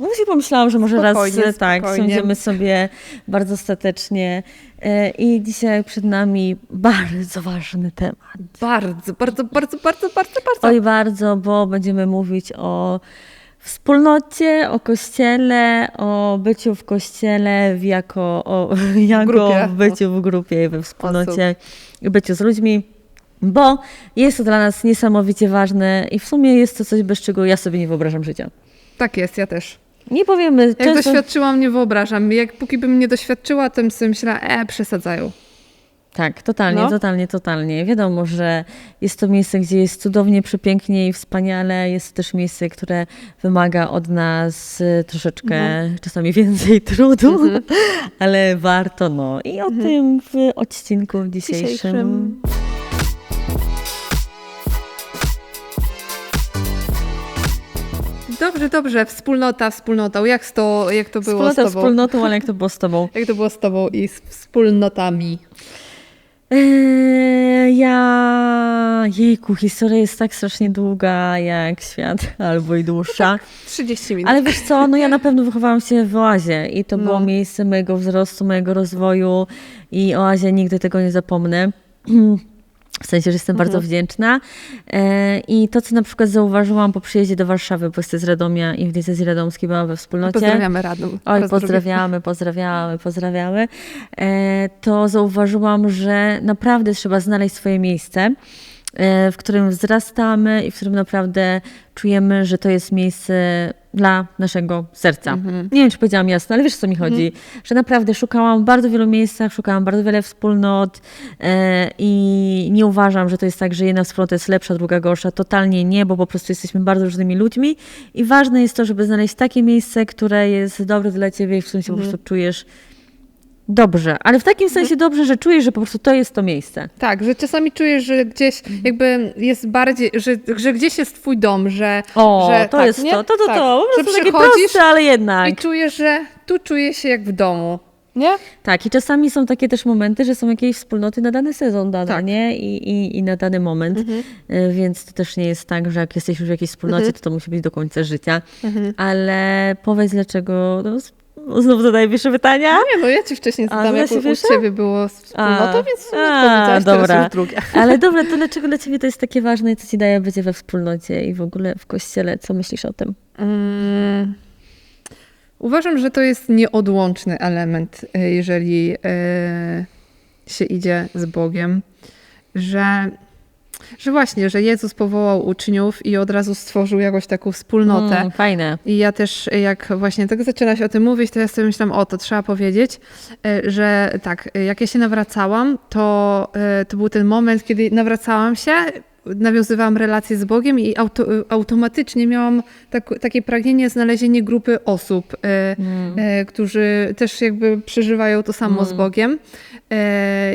Właśnie pomyślałam, że może raz Spokojnie, e, tak, spokojnie. siądziemy sobie bardzo statecznie. E, I dzisiaj przed nami bardzo ważny temat. Bardzo, bardzo, bardzo, bardzo, bardzo, bardzo. Oj, bardzo, bo będziemy mówić o wspólnocie, o kościele, o byciu w kościele, w jako, o, jako w byciu w grupie, i we wspólnocie i byciu z ludźmi. Bo jest to dla nas niesamowicie ważne i w sumie jest to coś, bez czego ja sobie nie wyobrażam życia. Tak jest, ja też. Nie powiemy, Jak często... doświadczyłam, nie wyobrażam. Jak póki bym nie doświadczyła, to bym sobie myślała, e, przesadzają. Tak, totalnie, No. totalnie, totalnie. Wiadomo, że jest to miejsce, gdzie jest cudownie, przepięknie i wspaniale. Jest to też miejsce, które wymaga od nas y, troszeczkę, Mhm. czasami więcej trudu, ale warto, no. I o tym w odcinku dzisiejszym. Dzisiejszym. Dobrze, dobrze. Wspólnota, wspólnotą. Jak to, jak to było Wspólnota z tobą? wspólnotą, ale jak to było z tobą? Jak to było z tobą i z wspólnotami? Eee, ja... Jejku, historia jest tak strasznie długa jak świat, albo i dłuższa. 30 minut. Ale wiesz co, no ja na pewno wychowałam się w Oazie i to No. było miejsce mojego wzrostu, mojego rozwoju i Oazie nigdy tego nie zapomnę. W sensie, że jestem Mhm. bardzo wdzięczna. E, I to, co na przykład zauważyłam po przyjeździe do Warszawy, bo jestem z Radomia i w diecezji radomskiej byłam we wspólnocie. Pozdrawiamy Radom. Oj, pozdrawiamy, pozdrawiamy, pozdrawiamy. E, to zauważyłam, że naprawdę trzeba znaleźć swoje miejsce, e, w którym wzrastamy i w którym naprawdę czujemy, że to jest miejsce dla naszego serca. Nie wiem, czy powiedziałam jasno, ale wiesz, o co mi chodzi. Że naprawdę szukałam w bardzo wielu miejscach, szukałam bardzo wiele wspólnot e, i nie uważam, że to jest tak, że jedna wspólnota jest lepsza, druga gorsza. Totalnie nie, bo po prostu jesteśmy bardzo różnymi ludźmi i ważne jest to, żeby znaleźć takie miejsce, które jest dobre dla ciebie i w którym się po prostu czujesz dobrze. Ale w takim sensie dobrze, że czujesz, że po prostu to jest to miejsce. Tak, że czasami czujesz, że gdzieś jakby jest bardziej, że, że gdzieś jest twój dom, że... O, że, to tak, jest nie? to, to, to, Tak, to. Po że prostu takie proste, ale jednak. I czujesz, że tu czuję się jak w domu. Nie? Tak, i czasami są takie też momenty, że są jakieś wspólnoty na dany sezon dane, Tak. nie? I, i, I na dany moment. Y, Więc to też nie jest tak, że jak jesteś już w jakiejś wspólnocie, to to musi być do końca życia. Ale powiedz dlaczego... No, znowu zadaję pierwsze pytania? Nie, no ja ci wcześniej A, zadam, jak u, u ciebie było wspólnotą, więc a, dobra. teraz drugie. Ale dobra, to dlaczego dla ciebie to jest takie ważne i co ci daje bycie we wspólnocie i w ogóle w kościele? Co myślisz o tym? Mm. Uważam, że to jest nieodłączny element, y, jeżeli y, się idzie z Bogiem, że, że właśnie, że Jezus powołał uczniów i od razu stworzył jakąś taką wspólnotę. Mm, fajne. I ja też, jak właśnie tak zaczynałaś o tym mówić, to ja sobie myślałam, o, to trzeba powiedzieć, e, że tak, e, jak ja się nawracałam, to, e, to był ten moment, kiedy nawracałam się, nawiązywałam relacje z Bogiem i auto, automatycznie miałam tak, takie pragnienie znalezienia grupy osób, e, którzy też jakby przeżywają to samo z Bogiem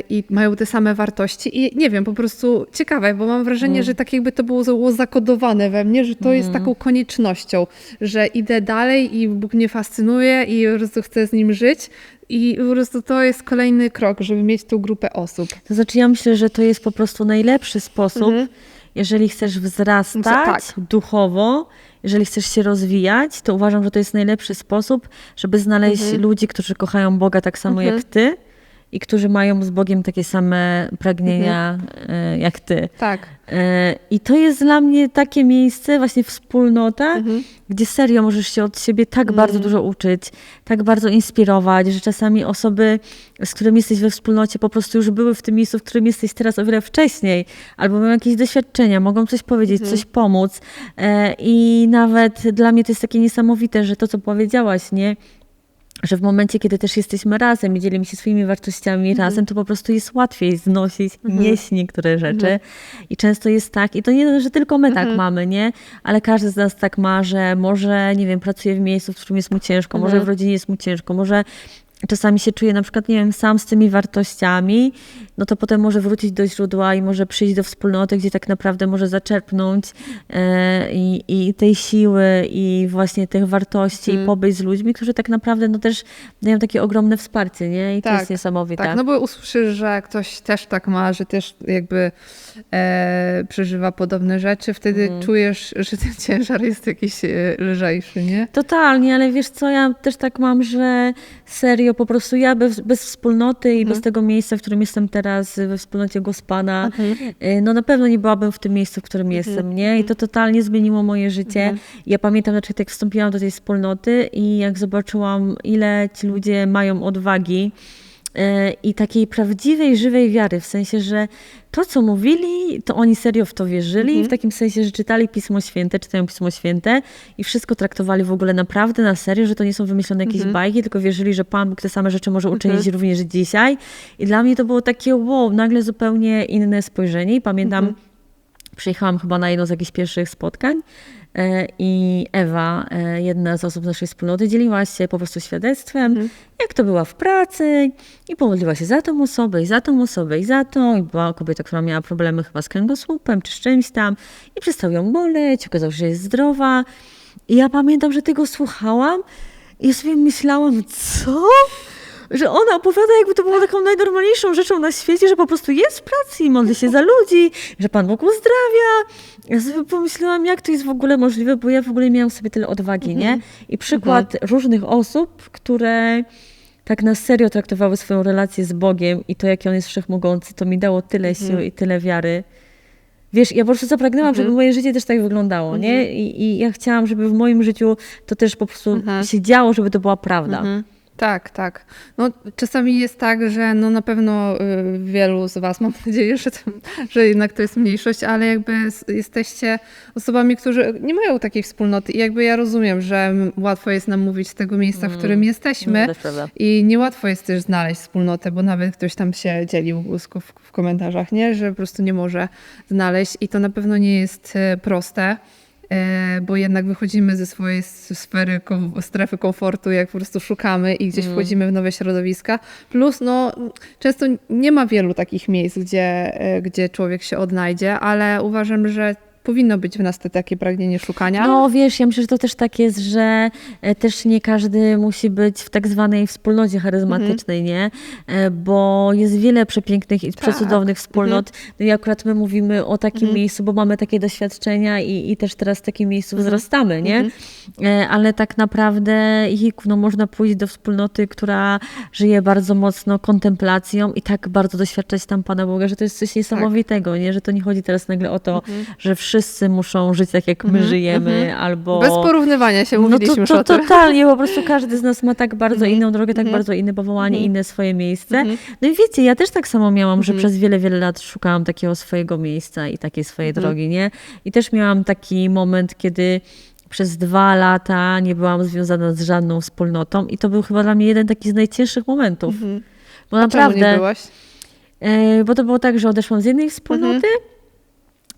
i mają te same wartości. I nie wiem, po prostu ciekawe, bo mam wrażenie, że tak jakby to było, zakodowane we mnie, że to jest taką koniecznością, że idę dalej i Bóg mnie fascynuje i po prostu chcę z nim żyć. I po prostu to jest kolejny krok, żeby mieć tą grupę osób. To znaczy ja myślę, że to jest po prostu najlepszy sposób, jeżeli chcesz wzrastać tak. duchowo, jeżeli chcesz się rozwijać, to uważam, że to jest najlepszy sposób, żeby znaleźć ludzi, którzy kochają Boga tak samo jak ty i którzy mają z Bogiem takie same pragnienia e, jak ty. Tak. E, I to jest dla mnie takie miejsce, właśnie wspólnota, gdzie serio możesz się od siebie tak bardzo dużo uczyć, tak bardzo inspirować, że czasami osoby, z którymi jesteś we wspólnocie, po prostu już były w tym miejscu, w którym jesteś teraz o wiele wcześniej, albo mają jakieś doświadczenia, mogą coś powiedzieć, coś pomóc. E, I nawet dla mnie to jest takie niesamowite, że to, co powiedziałaś, nie? Że w momencie, kiedy też jesteśmy razem i dzielimy się swoimi wartościami razem, to po prostu jest łatwiej znosić, nieść niektóre rzeczy. I często jest tak, i to nie, że tylko my tak mamy, nie? Ale każdy z nas tak ma, że może, nie wiem, pracuje w miejscu, w którym jest mu ciężko, może w rodzinie jest mu ciężko, może czasami się czuje na przykład, nie wiem, sam z tymi wartościami, no to potem może wrócić do źródła i może przyjść do wspólnoty, gdzie tak naprawdę może zaczerpnąć e, i, i tej siły i właśnie tych wartości i pobyć z ludźmi, którzy tak naprawdę no też dają takie ogromne wsparcie, nie? I to Tak, jest niesamowite. Tak, no bo usłyszysz, że ktoś też tak ma, że też jakby e, przeżywa podobne rzeczy, wtedy Mhm. czujesz, że ten ciężar jest jakiś e, lżejszy, nie? Totalnie, ale wiesz co, ja też tak mam, że serio, po prostu ja bez, bez wspólnoty i Mhm. bez tego miejsca, w którym jestem teraz, we wspólnocie Gospana, y, no na pewno nie byłabym w tym miejscu, w którym Mhm. jestem, nie? I to totalnie zmieniło moje życie. Ja pamiętam, na przykład jak wstąpiłam do tej wspólnoty i jak zobaczyłam, ile ci ludzie mają odwagi, i takiej prawdziwej, żywej wiary, w sensie, że to, co mówili, to oni serio w to wierzyli, w takim sensie, że czytali Pismo Święte, czytają Pismo Święte i wszystko traktowali w ogóle naprawdę na serio, że to nie są wymyślone jakieś bajki, tylko wierzyli, że Pan Bóg te same rzeczy może uczynić również dzisiaj. I dla mnie to było takie wow, nagle zupełnie inne spojrzenie i pamiętam, przyjechałam chyba na jedno z jakichś pierwszych spotkań e, i Ewa, e, jedna z osób z naszej wspólnoty, dzieliła się po prostu świadectwem, jak to była w pracy i pomodliła się za tą osobę i za tą osobę i za tą. I była kobieta, która miała problemy chyba z kręgosłupem czy z czymś tam i przestał ją boleć, okazało się, że jest zdrowa. I ja pamiętam, że tego słuchałam i ja sobie myślałam, co? Że ona opowiada, jakby to było taką najnormalniejszą rzeczą na świecie, że po prostu jest w pracy i modli się za ludzi, że Pan Bóg uzdrawia. Ja sobie pomyślałam, jak to jest w ogóle możliwe, bo ja w ogóle miałam sobie tyle odwagi, nie? I przykład różnych osób, które tak na serio traktowały swoją relację z Bogiem i to, jaki On jest wszechmogący, to mi dało tyle sił i tyle wiary. Wiesz, ja po prostu zapragnęłam, żeby moje życie też tak wyglądało, nie? I, I ja chciałam, żeby w moim życiu to też po prostu się działo, żeby to była prawda. Tak, tak. No, czasami jest tak, że no na pewno y, wielu z Was, mam nadzieję, że, to, że jednak to jest mniejszość, ale jakby jesteście osobami, którzy nie mają takiej wspólnoty i jakby ja rozumiem, że łatwo jest nam mówić z tego miejsca, w którym jesteśmy No, i niełatwo jest też znaleźć wspólnotę, bo nawet ktoś tam się dzielił w, w, komentarzach, nie? że po prostu nie może znaleźć i to na pewno nie jest e, proste. E, bo jednak wychodzimy ze swojej sfery, strefy komfortu, jak po prostu szukamy i gdzieś wchodzimy w nowe środowiska. Plus, no, często nie ma wielu takich miejsc, gdzie, e, gdzie człowiek się odnajdzie, ale uważam, że powinno być w nas te takie pragnienie szukania. No wiesz, ja myślę, że to też tak jest, że e, też nie każdy musi być w tak zwanej wspólnocie charyzmatycznej, nie? E, Bo jest wiele przepięknych i przecudownych wspólnot. No i akurat my mówimy o takim miejscu, bo mamy takie doświadczenia i, i też teraz w takim miejscu wzrastamy, nie? E, Ale tak naprawdę jejku, no można pójść do wspólnoty, która żyje bardzo mocno kontemplacją i tak bardzo doświadczać tam Pana Boga, że to jest coś niesamowitego, nie? Że to nie chodzi teraz nagle o to, że wszyscy muszą żyć tak, jak my żyjemy, albo... Bez porównywania się, mówiliśmy no to, o to totalnie, po prostu każdy z nas ma tak bardzo inną drogę, tak bardzo inne powołanie, inne swoje miejsce. No i wiecie, ja też tak samo miałam, że przez wiele, wiele lat szukałam takiego swojego miejsca i takiej swojej drogi, nie? I też miałam taki moment, kiedy przez dwa lata nie byłam związana z żadną wspólnotą i to był chyba dla mnie jeden taki z najcięższych momentów. Bo Czemu nie naprawdę, byłaś? e, bo to było tak, że odeszłam z jednej wspólnoty,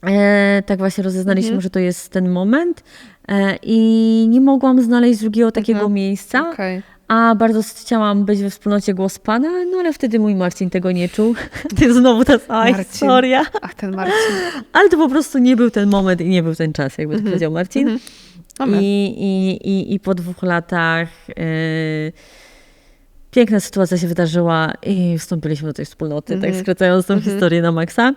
e, tak właśnie rozeznaliśmy, że to jest ten moment e, i nie mogłam znaleźć drugiego takiego miejsca. Okej. A bardzo chciałam być we wspólnocie Głos Pana, no ale wtedy mój Marcin tego nie czuł. To jest znowu ta cała Marcin. historia. Ach, ten Marcin. Ale to po prostu nie był ten moment i nie był ten czas, jakby to powiedział Marcin. Amen. I, i, i, I po dwóch latach e, piękna sytuacja się wydarzyła i wstąpiliśmy do tej wspólnoty, tak skracając tą historię na maksa.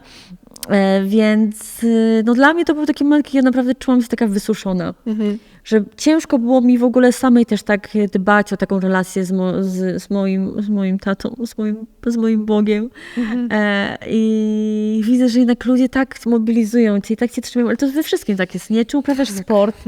E, więc e, no, dla mnie to był taki moment, kiedy ja naprawdę czułam się taka wysuszona. Że ciężko było mi w ogóle samej też tak dbać o taką relację z, mo, z, z, moim, z moim tatą, z moim, z moim Bogiem. E, I widzę, że jednak ludzie tak mobilizują cię i tak cię trzymają, ale to we wszystkim tak jest, nie? Czy uprawiasz sport,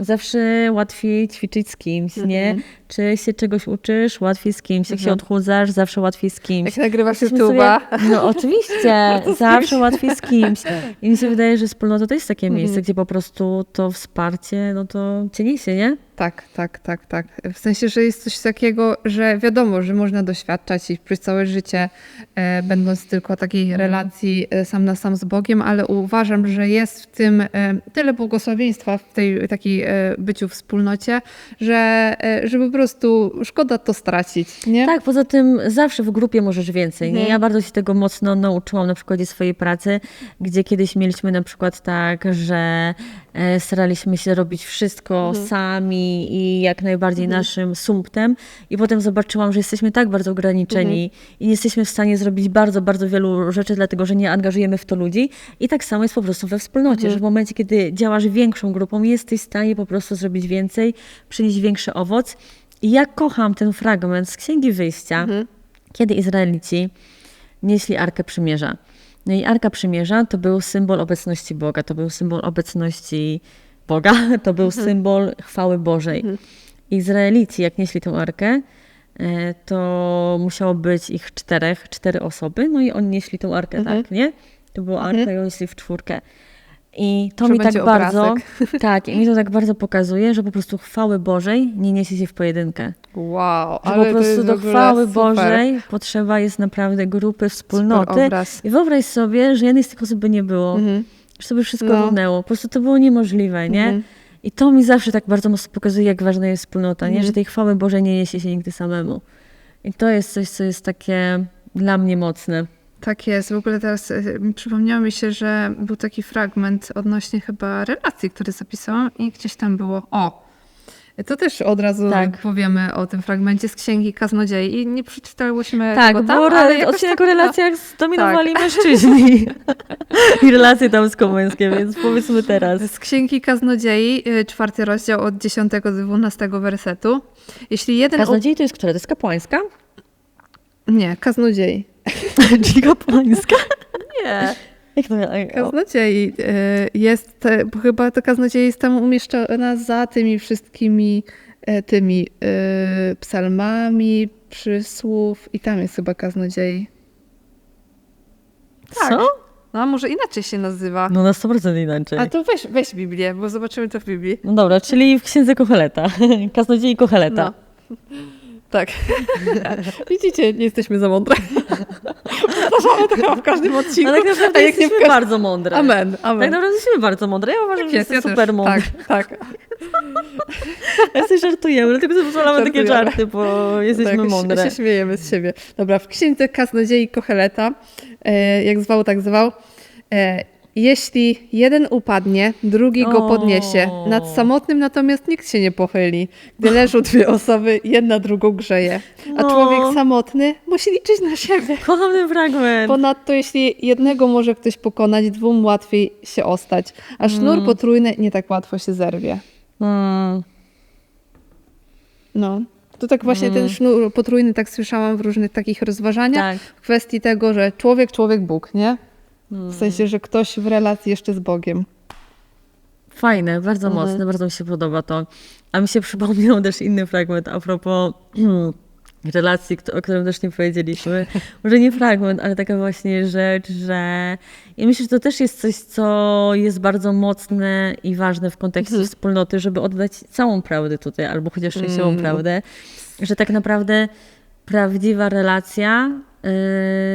zawsze łatwiej ćwiczyć z kimś, nie? Czy się czegoś uczysz, łatwiej z kimś. Jak się odchudzasz, zawsze łatwiej z kimś. Jak nagrywasz YouTube'a. No oczywiście, zawsze łatwiej z kimś. I mi się wydaje, że wspólnota to jest takie miejsce, gdzie po prostu to wsparcie, no to cię niesie, nie? Tak, tak, tak, tak. W sensie, że jest coś takiego, że wiadomo, że można doświadczać i przez całe życie, e, będąc tylko takiej relacji e, sam na sam z Bogiem, ale uważam, że jest w tym e, tyle błogosławieństwa w tej takiej e, byciu w wspólnocie, że, e, że po prostu szkoda to stracić, nie? Tak, poza tym zawsze w grupie możesz więcej. Nie? Mhm. Ja bardzo się tego mocno nauczyłam na przykładzie swojej pracy, gdzie kiedyś mieliśmy na przykład tak, że e, staraliśmy się robić wszystko Mhm. sami i jak najbardziej naszym sumptem i potem zobaczyłam, że jesteśmy tak bardzo ograniczeni Mhm. i nie jesteśmy w stanie zrobić bardzo, bardzo wielu rzeczy, dlatego że nie angażujemy w to ludzi i tak samo jest po prostu we wspólnocie, Mhm. że w momencie, kiedy działasz większą grupą, jesteś w stanie po prostu zrobić więcej, przynieść większy owoc. I ja kocham ten fragment z Księgi Wyjścia, Mhm. kiedy Izraelici nieśli Arkę Przymierza. No i Arka Przymierza to był symbol obecności Boga, to był symbol obecności Boga, to był symbol chwały Bożej. Izraelici, jak nieśli tę Arkę, e, to musiało być ich czterech, cztery osoby, no i oni nieśli tą Arkę, Mhm. tak, nie? To była Arka i oni nieśli w czwórkę. I to Że mi tak bardzo, tak, i mi to tak bardzo pokazuje, że po prostu chwały Bożej nie niesie się w pojedynkę. Wow, Że ale po prostu do chwały. Bożej potrzeba jest naprawdę grupy, wspólnoty. I wyobraź sobie, że jednej z tych osób by nie było, Mhm. Że sobie wszystko No. runęło. Po prostu to było niemożliwe, nie? Mhm. I to mi zawsze tak bardzo mocno pokazuje, jak ważna jest wspólnota, nie? Mhm. Że tej chwały Bożej nie niesie się nigdy samemu. I to jest coś, co jest takie dla mnie mocne. Tak jest. W ogóle teraz e, przypomniało mi się, że był taki fragment odnośnie chyba relacji, który zapisałam i gdzieś tam było o. To też od razu Tak. powiemy o tym fragmencie z Księgi Kaznodziei i nie przeczytałyśmy Tak, tego tam, bo ale re- odcinek tak, o relacjach zdominowali Tak. mężczyźni. I relacje damsko-męskie, więc powiedzmy teraz. Z Księgi Kaznodziei, y, czwarty rozdział od 10 do 12 wersetu. Jeśli jeden... Kaznodziej to jest która? To jest kapłańska? Nie, Kaznodziei. Czyli kapłańska? Nie. Jak to Kaznodziei y, jest, te- bo chyba to kaznodziei jest tam umieszczona za tymi wszystkimi e, tymi y, psalmami, przysłów i tam jest chyba kaznodziei. Tak. Co? No a może inaczej się nazywa. No na 100% inaczej. A to weź, weź Biblię, bo zobaczymy to w Biblii. No dobra, czyli w księdze Kocheleta. Kaznodziei Kocheleta. No. Tak. Widzicie, nie jesteśmy za mądre. Powtarzamy to chyba w każdym odcinku. Ale tak naprawdę a jak nie w jesteśmy bardzo mądre. Amen, Tak amen. naprawdę jesteśmy bardzo mądre. Ja uważam, że jest, jesteśmy ja super też. mądre. Tak, tak. Ja sobie żartujemy, dlatego pozwalamy takie żarty, bo jesteśmy tak, mądre. Się śmiejemy z siebie. Dobra, w księdze Kaznodziei Kocheleta, e, jak zwał, tak zwał. Jeśli jeden upadnie, drugi go podniesie. Nad samotnym natomiast nikt się nie pochyli. Gdy leżą dwie osoby, jedna drugą grzeje. A No. człowiek samotny musi liczyć na siebie. Kocham ten fragment. Ponadto, jeśli jednego może ktoś pokonać, dwóm łatwiej się ostać. A sznur potrójny nie tak łatwo się zerwie. Mm. No. To tak właśnie ten sznur potrójny tak słyszałam w różnych takich rozważaniach. Tak. w kwestii tego, że człowiek, człowiek, Bóg, nie? W sensie, że ktoś w relacji jeszcze z Bogiem. Fajne, bardzo Mhm. mocne, bardzo mi się podoba to. A mi się przypomniał też inny fragment a propos relacji, o którym też nie powiedzieliśmy. Może nie fragment, ale taka właśnie rzecz, że ja myślę, że to też jest coś, co jest bardzo mocne i ważne w kontekście Mhm. wspólnoty, żeby oddać całą prawdę tutaj, albo chociaż częściową Mm. prawdę, że tak naprawdę prawdziwa relacja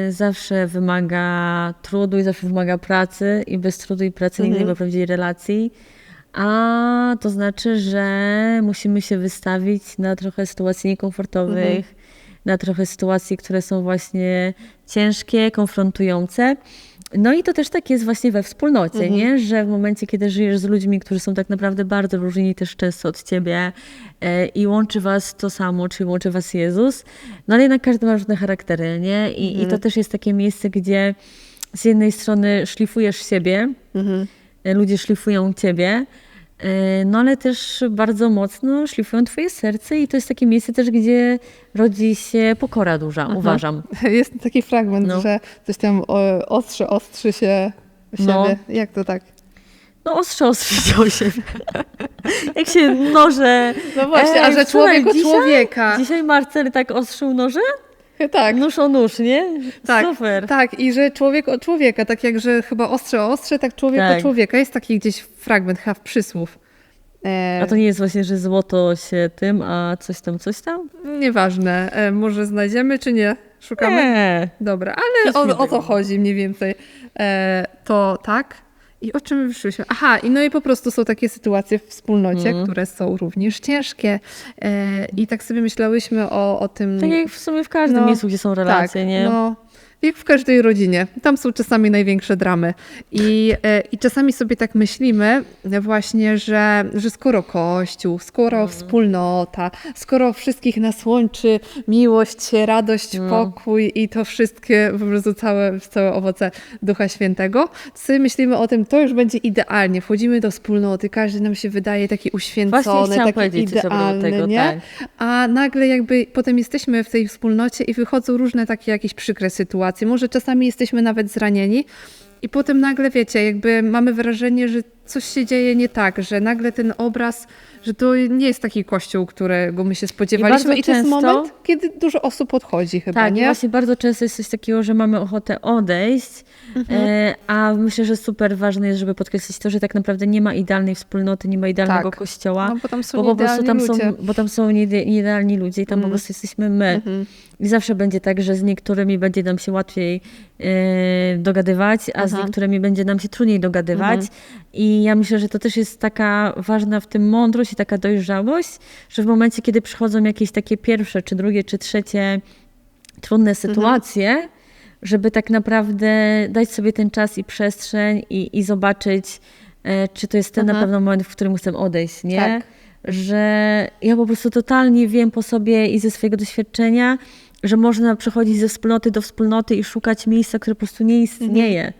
zawsze wymaga trudu i zawsze wymaga pracy i bez trudu i pracy nigdy nie Mhm. ma prawdziwej relacji. A to znaczy, że musimy się wystawić na trochę sytuacji niekomfortowych, Mhm. na trochę sytuacji, które są właśnie ciężkie, konfrontujące. No i to też tak jest właśnie we wspólnocie, Mhm. nie? że w momencie, kiedy żyjesz z ludźmi, którzy są tak naprawdę bardzo różni też często od ciebie e, i łączy was to samo, czyli łączy was Jezus, no ale jednak każdy ma różne charaktery, nie? I, Mhm. i to też jest takie miejsce, gdzie z jednej strony szlifujesz siebie, e, ludzie szlifują ciebie, no ale też bardzo mocno szlifują twoje serce i to jest takie miejsce też, gdzie rodzi się pokora duża, uważam. Jest taki fragment, No. że coś tam ostrzy, ostrzy się siebie. No. Jak to tak? No ostrze, ostrze się o siebie. Jak się noże... No właśnie, Ej, a że słuchaj, człowiek o dzisiaj- człowieka. Dzisiaj Marcel tak ostrzył noże? Tak. Nóż o nóż, nie? Tak, Super. tak, i że człowiek o człowieka, tak jak że chyba ostrze o ostrze, tak człowiek Tak. o człowieka. Jest taki gdzieś fragment, chyba w przysłów. E, A to nie jest właśnie, że złoto się tym, a coś tam, coś tam? Nieważne, e, może znajdziemy czy nie? Szukamy? Nie. Dobra, ale o, o to chodzi mniej więcej. E, to tak. I o czym wyszliśmy? Aha, i no i po prostu są takie sytuacje w wspólnocie, Mhm. które są również ciężkie. E, I tak sobie myślałyśmy o, o tym. Tak jak w sumie w każdym No, miejscu, gdzie są relacje, tak, nie? No, jak w każdej rodzinie. Tam są czasami największe dramy. I, e, i czasami sobie tak myślimy właśnie, że, że skoro Kościół, skoro Mhm. wspólnota, skoro wszystkich nas łączy miłość, radość, No. pokój i to wszystkie, po prostu całe, całe owoce Ducha Świętego, to myślimy o tym, to już będzie idealnie. Wchodzimy do wspólnoty, każdy nam się wydaje taki uświęcony, taki idealny, tego, nie? tak. A nagle jakby potem jesteśmy w tej wspólnocie i wychodzą różne takie jakieś przykre sytuacje. Może czasami jesteśmy nawet zranieni i potem nagle wiecie, jakby mamy wrażenie, że coś się dzieje nie tak, że nagle ten obraz, że to nie jest taki kościół, którego my się spodziewaliśmy bardzo i, to jest często- moment, kiedy dużo osób odchodzi chyba, Tak, i nie? właśnie bardzo często jest coś takiego, że mamy ochotę odejść, e, a myślę, że super ważne jest, żeby podkreślić to, że tak naprawdę nie ma idealnej wspólnoty, nie ma idealnego Tak. kościoła, No bo tam są bo po prostu tam ludzie. są, bo tam są nieidealni ludzie i tam po Mhm. prostu jesteśmy my. Mhm. I zawsze będzie tak, że z niektórymi będzie nam się łatwiej e, dogadywać, a z Aha. niektórymi będzie nam się trudniej dogadywać. Mhm. I ja myślę, że to też jest taka ważna w tym mądrość i taka dojrzałość, że w momencie, kiedy przychodzą jakieś takie pierwsze, czy drugie, czy trzecie trudne sytuacje, żeby tak naprawdę dać sobie ten czas i przestrzeń i, i zobaczyć, e, czy to jest ten na Aha. pewno moment, w którym chcę odejść, nie? Tak. Że ja po prostu totalnie wiem po sobie i ze swojego doświadczenia, że można przechodzić ze wspólnoty do wspólnoty i szukać miejsca, które po prostu nie istnieje.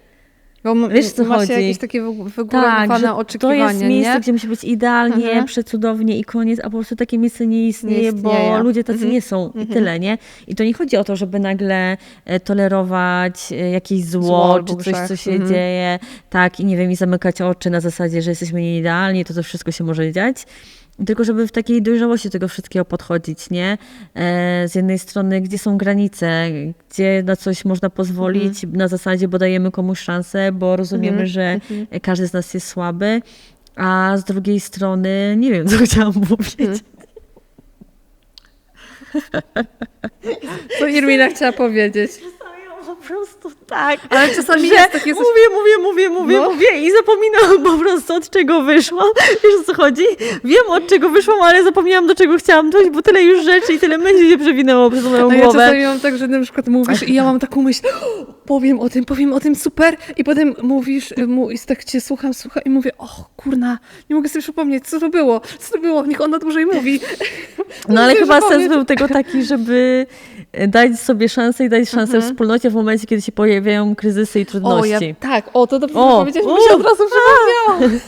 Bo Wiesz, co ma się chodzi? jakieś takie wy- Tak, wygórowane że to oczekiwanie, jest miejsce, nie? gdzie musi być idealnie, Mhm. przecudownie i koniec, a po prostu takie miejsce nie istnieje, bo istnieje. ludzie tacy Mhm. nie są i tyle, nie? I to nie chodzi o to, żeby nagle e, tolerować e, jakieś zło, Zło czy coś, co się Mhm. dzieje, tak, i nie wiem, i zamykać oczy na zasadzie, że jesteśmy nieidealni, to to wszystko się może dziać. Tylko żeby w takiej dojrzałości tego wszystkiego podchodzić, nie? E, z jednej strony, gdzie są granice, gdzie na coś można pozwolić, na zasadzie, bo dajemy komuś szansę, bo rozumiemy, Mhm. że Mhm. każdy z nas jest słaby, a z drugiej strony nie wiem, co chciałam mówić. Mhm. Co Irmina chciała powiedzieć. Po prostu tak. Ale czasami że jest takie coś... mówię, mówię, mówię, mówię, No. mówię i zapominam po prostu od czego wyszłam. Wiesz o co chodzi? Wiem od czego wyszłam, ale zapomniałam do czego chciałam dojść, bo tyle już rzeczy i tyle myśli się przewinęło przez moją A ja głowę. czasami mam tak, że na przykład mówisz i ja mam taką myśl, "O, powiem o tym, powiem o tym, super, i potem mówisz, mu, i tak cię słucham, słucham i mówię, o kurna, nie mogę sobie przypomnieć, co to było, co to było, niech ona dłużej mówi. No ale chyba sens był tego taki, żeby dać sobie szansę i dać szansę Mhm. wspólnocie w momencie, kiedy się pojawiają kryzysy i O, trudności. ja, tak, o, to dobrze O, powiedzieć, bo mi się od razu przypomniało.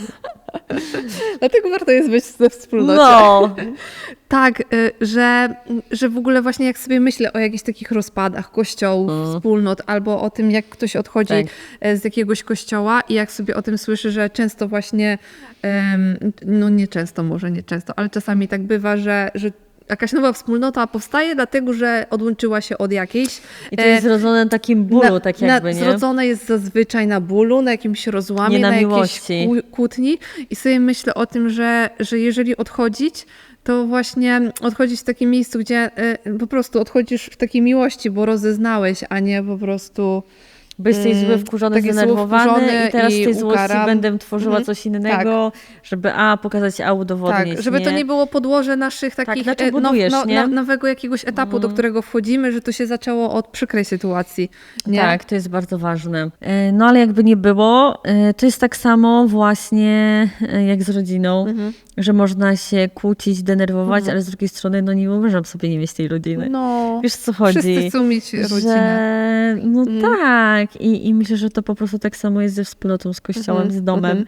Dlatego warto jest być ze wspólnocie. No, Tak, y, że, że w ogóle właśnie jak sobie myślę o jakichś takich rozpadach kościołów, Mm. wspólnot, albo o tym, jak ktoś odchodzi Tak. e, z jakiegoś kościoła i jak sobie o tym słyszę, że często właśnie, em, no nie często, może nie często, ale czasami tak bywa, że, że jakaś nowa wspólnota powstaje dlatego, że odłączyła się od jakiejś. i to e, jest zrodzone na takim bólu, tak jakby, na, nie? Zrodzone jest zazwyczaj na bólu, na jakimś rozłamie, Nie na na, miłości. jakiejś kłó- kłótni. I sobie myślę o tym, że, że jeżeli odchodzić, to właśnie odchodzić w takim miejscu, gdzie y, po prostu odchodzisz w takiej miłości, bo rozeznałeś, a nie po prostu. Bo jesteś zły, Mm, wkurzony, zły, zdenerwowany wkurzony i teraz z tej złości ukaram. będę tworzyła Mhm. coś innego, żeby a, pokazać, a, udowodnić, tak, żeby to nie było podłoże naszych takich na czym e, budujesz, nie? now- nowego jakiegoś etapu, do którego wchodzimy, że to się zaczęło od przykrej sytuacji. Nie? Tak, to jest bardzo ważne. E, No ale jakby nie było, e, to jest tak samo właśnie e, jak z rodziną, Mhm. że można się kłócić, denerwować, ale z drugiej strony no nie wyobrażam sobie nie mieć tej rodziny. No, Wiesz co chodzi? wszyscy chcą mieć rodzinę. Że, no Mm. tak. I, I myślę, że to po prostu tak samo jest ze wspólnotą, z kościołem, Mhm, z domem. mhm.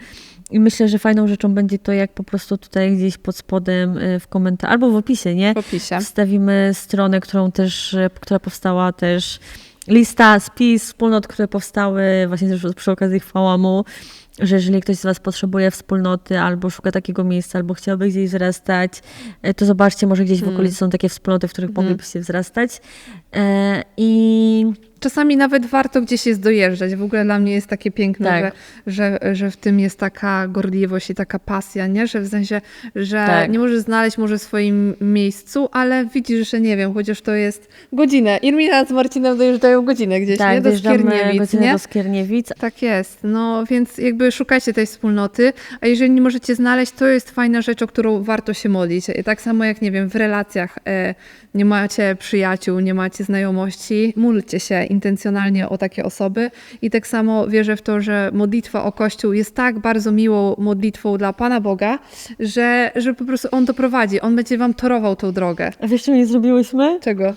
I myślę, że fajną rzeczą będzie to, jak po prostu tutaj gdzieś pod spodem y, w komentarzu, albo w opisie, nie? W opisie. Wstawimy stronę, którą też, y, która powstała też, lista, spis wspólnot, które powstały właśnie też przy okazji chwała mu, że jeżeli ktoś z Was potrzebuje wspólnoty, albo szuka takiego miejsca, albo chciałby gdzieś wzrastać, e, to zobaczcie, może gdzieś w Mm. okolicy są takie wspólnoty, w których Mhm. moglibyście wzrastać. E, I Czasami nawet warto gdzieś jest dojeżdżać. W ogóle dla mnie jest takie piękne, Tak. że, że, że w tym jest taka gorliwość i taka pasja, nie? Że w sensie, że Tak. nie możesz znaleźć może w swoim miejscu, ale widzisz, że nie wiem, chociaż to jest godzinę. Irmina z Marcinem dojeżdżają godzinę gdzieś, nie? Do Skierniewic, nie? do Skierniewic. Tak jest, no więc jakby szukajcie tej wspólnoty, a jeżeli nie możecie znaleźć, to jest fajna rzecz, o którą warto się modlić. I Tak samo jak, nie wiem, w relacjach e, nie macie przyjaciół, nie macie znajomości, módlcie się intencjonalnie o takie osoby i tak samo wierzę w to, że modlitwa o Kościół jest tak bardzo miłą modlitwą dla Pana Boga, że, że po prostu On doprowadzi, On będzie wam torował tą drogę. A wiesz, co nie zrobiłyśmy? Czego?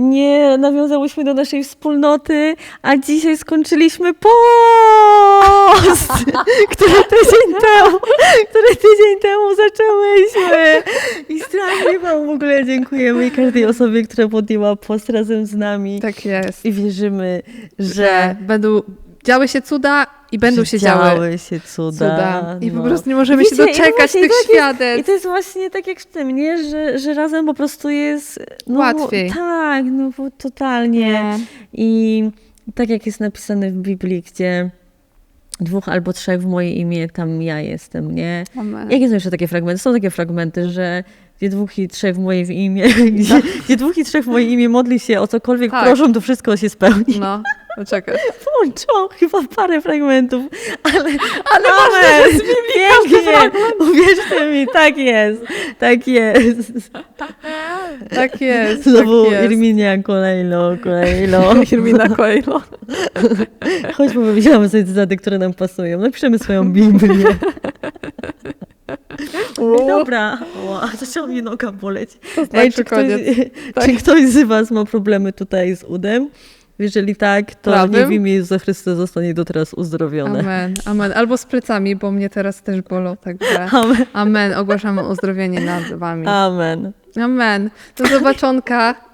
Nie nawiązałyśmy do naszej wspólnoty, a dzisiaj skończyliśmy post, który tydzień temu, który tydzień temu zaczęłyśmy. I strasznie Wam w ogóle dziękujemy i każdej osobie, która podjęła post razem z nami. Tak jest. I wierzymy, że że będą działy się cuda i będą się działy działy się cuda. cuda. I po no. prostu nie możemy Wiecie, się doczekać tych tak jest- świadectw. I to jest właśnie tak jak w tym, nie? Że, że razem po prostu jest... No, Łatwiej. Tak, no bo totalnie. I tak jak jest napisane w Biblii, gdzie dwóch albo trzech w moje imię, tam ja jestem, nie? Amen. Jakie są jeszcze takie fragmenty? Są takie fragmenty, że gdzie dwóch i trzech w moje imię, gdzie, gdzie dwóch i trzech w moje imię modli się o cokolwiek Tak. proszą, to wszystko się spełni. No, poczekaj. Włączyłam chyba parę fragmentów, ale, ale Amen, pięknie, uwierzcie mi, tak jest, tak jest. Tak jest, Znowu tak jest. Irminia kolejno, kolejno. Irmina Coelho. Chodź, bo wymyślamy sobie cytaty, które nam pasują. Napiszemy swoją Biblię. Ej, Dobra. Ła, zaczęła mi noga boleć. To Ej, znaczy czy, ktoś. Tak. czy ktoś z Was ma problemy tutaj z udem? Jeżeli tak, to Prawym? nie w imię Jezusa Chrystusa zostanie do teraz uzdrowione. Amen, amen. Albo z plecami, bo mnie teraz też bolą, także Amen. amen. Ogłaszamy uzdrowienie nad wami. Amen. Amen. Do zobaczonka.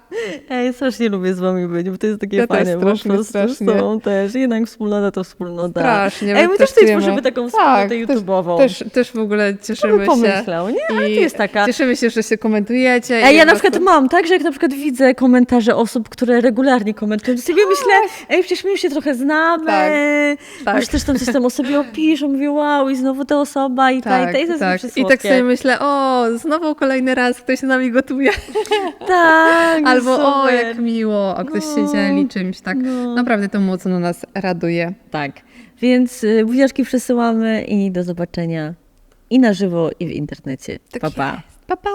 Ej, strasznie lubię z wami być, bo to jest takie Ja też fajne, po strasznie, prostu strasznie. są też, jednak wspólnota to wspólnota. Strasznie. Ej, my też tutaj tworzymy taką wspólnotę tak, YouTube'ową. Też, też w ogóle cieszymy się. pomyślał, nie? Ale to jest taka... Cieszymy się, że się komentujecie. Ej, ja na przykład mam, tak, że jak na przykład widzę komentarze osób, które regularnie komentują, to sobie myślę, ej, przecież my już się trochę znamy, Tak, tak. już też tam coś tam o sobie opiszą, mówię, wow, i znowu ta osoba i ta, i ta, i to jest tak. I tak sobie myślę, o, znowu kolejny raz ktoś z nami gotuje. Tak, Albo o, jak miło, a ktoś No. się dzieli czymś, tak. No. Naprawdę to mocno nas raduje. Tak, więc y, buziaczki przesyłamy i do zobaczenia i na żywo, i w internecie. Tak pa, pa. Pa, pa!